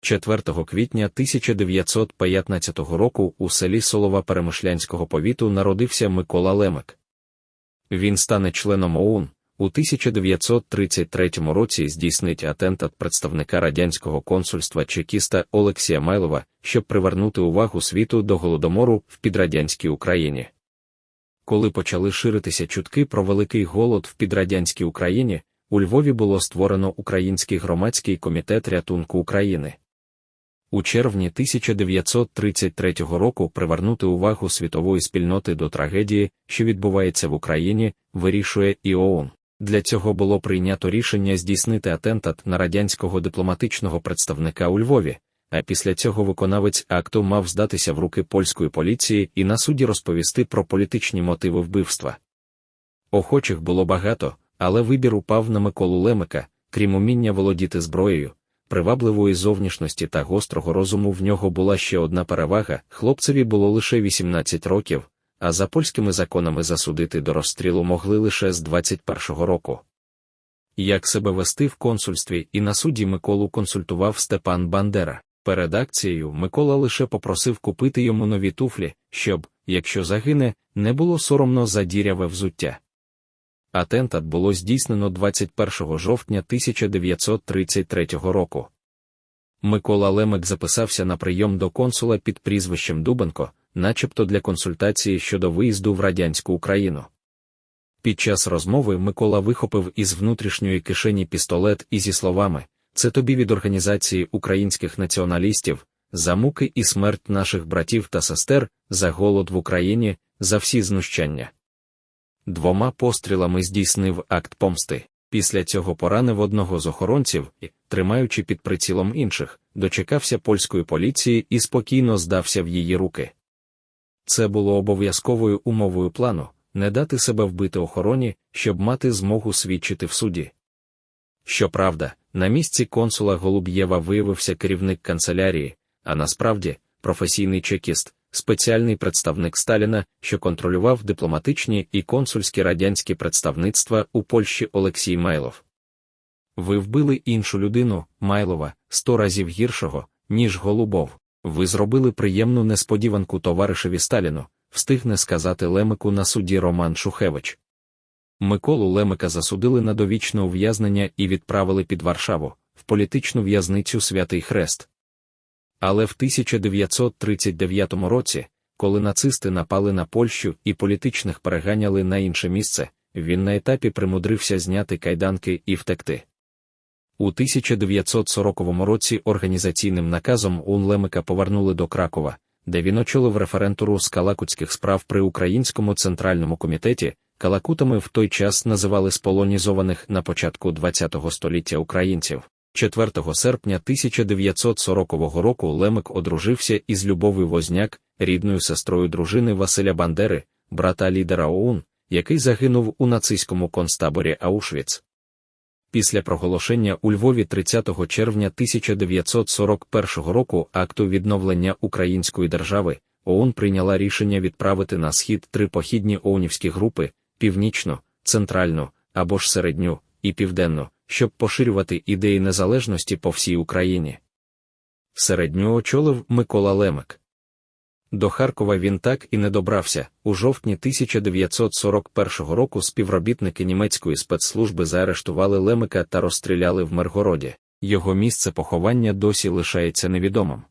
4 квітня 1915 року у селі Солова Перемишлянського повіту народився Микола Лемик. Він стане членом ОУН. У 1933 році здійснить атентат представника радянського консульства чекіста Олексія Майлова, щоб привернути увагу світу до голодомору в підрадянській Україні. Коли почали ширитися чутки про великий голод в підрадянській Україні, у Львові було створено Український громадський комітет рятунку України. У червні 1933 року привернути увагу світової спільноти до трагедії, що відбувається в Україні, вирішує і ООН. Для цього було прийнято рішення здійснити атентат на радянського дипломатичного представника у Львові, а після цього виконавець акту мав здатися в руки польської поліції і на суді розповісти про політичні мотиви вбивства. Охочих було багато, але вибір упав на Миколу Лемика, крім уміння володіти зброєю, привабливої зовнішності та гострого розуму в нього була ще одна перевага хлопцеві було лише 18 років, а за польськими законами засудити до розстрілу могли лише з 21-го року. Як себе вести в консульстві і на суді Миколу консультував Степан Бандера. Перед акцією Микола лише попросив купити йому нові туфлі, щоб, якщо загине, не було соромно за діряве взуття. Атентат було здійснено 21 жовтня 1933 року. Микола Лемик записався на прийом до консула під прізвищем Дубенко, начебто для консультації щодо виїзду в радянську Україну. Під час розмови Микола вихопив із внутрішньої кишені пістолет і зі словами Це тобі від організації українських націоналістів, за муки і смерть наших братів та сестер, за голод в Україні, за всі знущання. Двома пострілами здійснив акт помсти. Після цього поранив одного з охоронців і, тримаючи під прицілом інших, дочекався польської поліції і спокійно здався в її руки. Це було обов'язковою умовою плану не дати себе вбити охороні, щоб мати змогу свідчити в суді. Щоправда, на місці консула Голуб'єва виявився керівник канцелярії, а насправді професійний чекіст, спеціальний представник Сталіна, що контролював дипломатичні і консульські радянські представництва у Польщі Олексій Майлов. Ви вбили іншу людину, Майлова, сто разів гіршого, ніж Голубов. Ви зробили приємну несподіванку товаришеві Сталіну, встигне сказати Лемику на суді Роман Шухевич. Миколу Лемика засудили на довічне ув'язнення і відправили під Варшаву, в політичну в'язницю Святий Хрест. Але в 1939 році, коли нацисти напали на Польщу і політичних переганяли на інше місце, він на етапі примудрився зняти кайданки і втекти. У 1940 році організаційним наказом УН Лемика повернули до Кракова, де він очолив референтуру з калакутських справ при Українському центральному комітеті. Калакутами в той час називали сполонізованих на початку ХХ століття українців. 4 серпня 1940 року Лемик одружився із Любовою Возняк, рідною сестрою дружини Василя Бандери, брата лідера ОУН, який загинув у нацистському концтаборі Аушвіц. Після проголошення у Львові 30 червня 1941 року акту відновлення української держави ОУН прийняла рішення відправити на схід три похідні оунівські групи північну, центральну або ж середню і південну, щоб поширювати ідеї незалежності по всій Україні. Середню очолив Микола Лемик. До Харкова він так і не добрався. У жовтні 1941 року співробітники німецької спецслужби заарештували Лемика та розстріляли в Миргороді. Його місце поховання досі лишається невідомим.